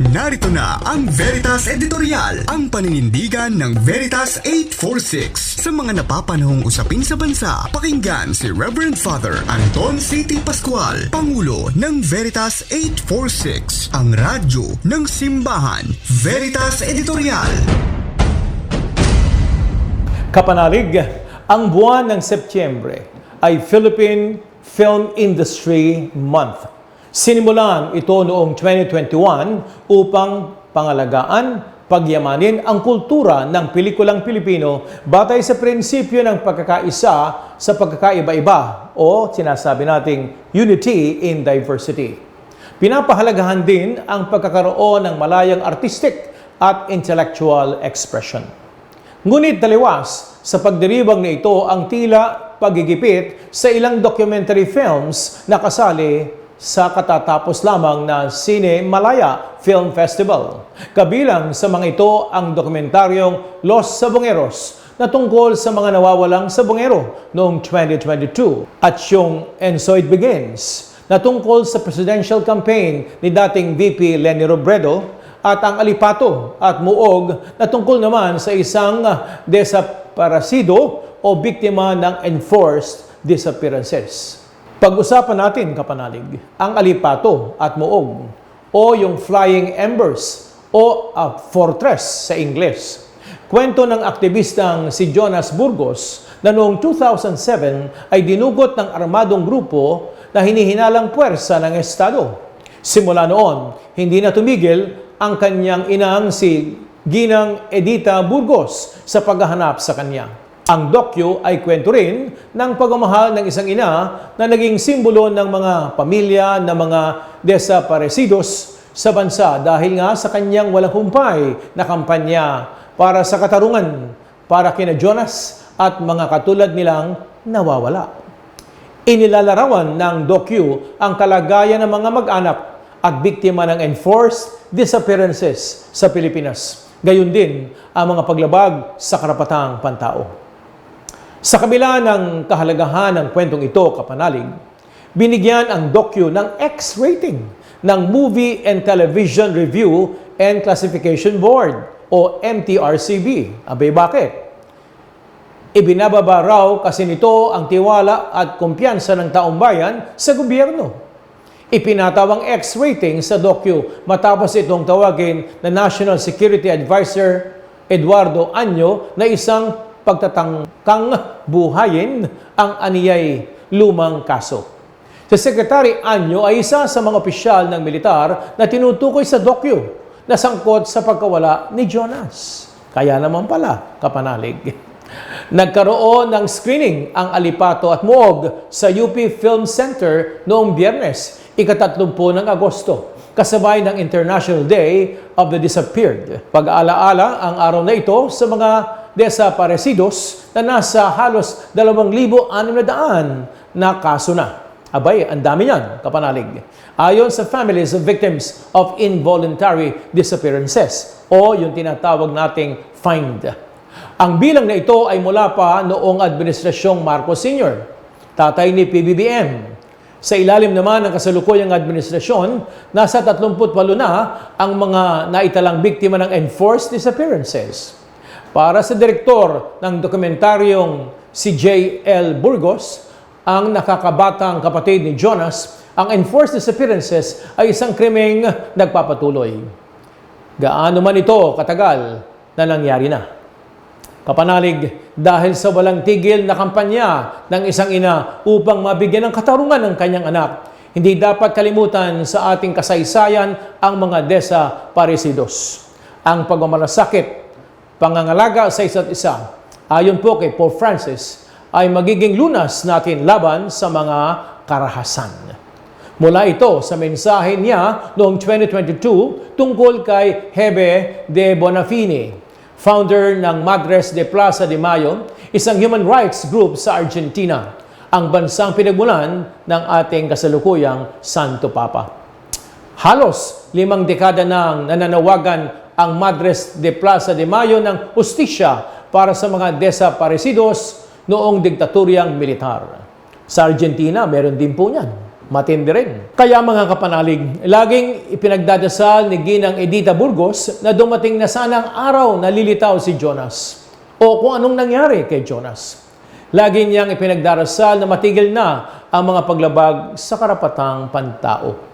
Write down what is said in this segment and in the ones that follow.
Narito na ang Veritas Editorial, ang paninindigan ng Veritas 846 sa mga napapanahong usapin sa bansa. Pakinggan si Reverend Father Anton C.T. Pascual, Pangulo ng Veritas 846, ang radyo ng simbahan. Veritas Editorial. Kapanalig, ang buwan ng Setyembre ay Philippine Film Industry Month. Sinimulan ito noong 2021 upang pangalagaan, pagyamanin ang kultura ng pelikulang Pilipino batay sa prinsipyo ng pagkakaisa sa pagkakaiba-iba o sinasabi nating unity in diversity. Pinapahalagahan din ang pagkakaroon ng malayang artistic at intellectual expression. Ngunit taliwas sa pagdiribang na ito ang tila pagigipit sa ilang documentary films na kasali sa katatapos lamang na Cine Malaya Film Festival. Kabilang sa mga ito ang dokumentaryong Los Sabongeros na tungkol sa mga nawawalang sabongero noong 2022 at yung And So It Begins na tungkol sa presidential campaign ni dating VP Lenny Robredo at ang alipato at muog na tungkol naman sa isang desaparasido o biktima ng enforced disappearances. Pag-usapan natin, kapanalig, ang alipato at muog o yung flying embers o a fortress sa Ingles. Kwento ng aktivistang si Jonas Burgos na noong 2007 ay dinugot ng armadong grupo na hinihinalang puwersa ng Estado. Simula noon, hindi na tumigil ang kanyang inang si Ginang Edita Burgos sa paghahanap sa kanya. Ang dokyo ay kwento rin ng pagmamahal ng isang ina na naging simbolo ng mga pamilya ng mga desaparecidos sa bansa dahil nga sa kanyang walang humpay na kampanya para sa katarungan para kina Jonas at mga katulad nilang nawawala. Inilalarawan ng dokyu ang kalagayan ng mga mag-anak at biktima ng enforced disappearances sa Pilipinas. Gayon din ang mga paglabag sa karapatang pantao. Sa kabila ng kahalagahan ng kwentong ito, kapanalig, binigyan ang dokyu ng X rating ng Movie and Television Review and Classification Board o MTRCB. Abay bakit? Ibinababa raw kasi nito ang tiwala at kumpiyansa ng taong bayan sa gobyerno. Ipinatawang X rating sa dokyu matapos itong tawagin na National Security Advisor Eduardo Anyo na isang pagtatangkang buhayin ang aniyay lumang kaso. Si Secretary Anyo ay isa sa mga opisyal ng militar na tinutukoy sa dokyo na sangkot sa pagkawala ni Jonas. Kaya naman pala, kapanalig. Nagkaroon ng screening ang Alipato at Muog sa UP Film Center noong biyernes, ikatatlumpo ng Agosto, kasabay ng International Day of the Disappeared. Pag-aalaala ang araw na ito sa mga desaparecidos na nasa halos 2,600 na kaso na. Abay, ang dami niyan, kapanalig. Ayon sa families of victims of involuntary disappearances o yung tinatawag nating find. Ang bilang na ito ay mula pa noong Administrasyong Marcos Sr., tatay ni PBBM. Sa ilalim naman ng kasalukuyang administrasyon, nasa 38 na ang mga naitalang biktima ng enforced disappearances. Para sa direktor ng dokumentaryong si J.L. Burgos, ang nakakabatang kapatid ni Jonas, ang enforced disappearances ay isang krimeng nagpapatuloy. Gaano man ito katagal na nangyari na. Kapanalig dahil sa walang tigil na kampanya ng isang ina upang mabigyan ng katarungan ng kanyang anak, hindi dapat kalimutan sa ating kasaysayan ang mga desaparecidos. Ang pagmamalasakit pangangalaga sa isa't isa, ayon po kay Pope Francis, ay magiging lunas natin laban sa mga karahasan. Mula ito sa mensahe niya noong 2022 tungkol kay Hebe de Bonafini, founder ng Madres de Plaza de Mayo, isang human rights group sa Argentina, ang bansang pinagmulan ng ating kasalukuyang Santo Papa. Halos limang dekada nang nananawagan ang Madres de Plaza de Mayo ng ustisya para sa mga desaparecidos noong diktaturyang militar. Sa Argentina, meron din po niyan. matindi rin. Kaya mga kapanalig, laging ipinagdadasal ni Ginang Edita Burgos na dumating na sana ang araw na lilitaw si Jonas o kung anong nangyari kay Jonas. Lagi niyang ipinagdarasal na matigil na ang mga paglabag sa karapatang pantao.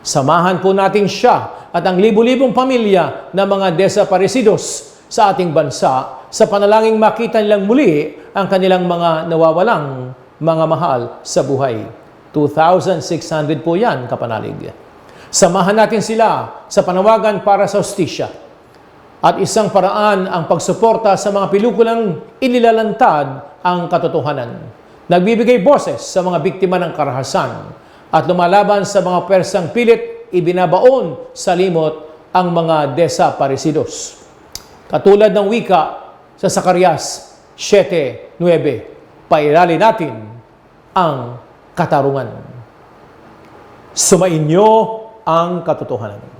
Samahan po natin siya at ang libu-libong pamilya ng mga desaparecidos sa ating bansa sa panalangin makita nilang muli ang kanilang mga nawawalang mga mahal sa buhay. 2,600 po yan, kapanalig. Samahan natin sila sa panawagan para sa hostisya. At isang paraan ang pagsuporta sa mga pelikulang inilalantad ang katotohanan. Nagbibigay boses sa mga biktima ng karahasan at lumalaban sa mga persang pilit ibinabaon sa limot ang mga desaparecidos. Katulad ng wika sa Sakarias 7.9, pairali natin ang katarungan. Sumainyo ang katotohanan.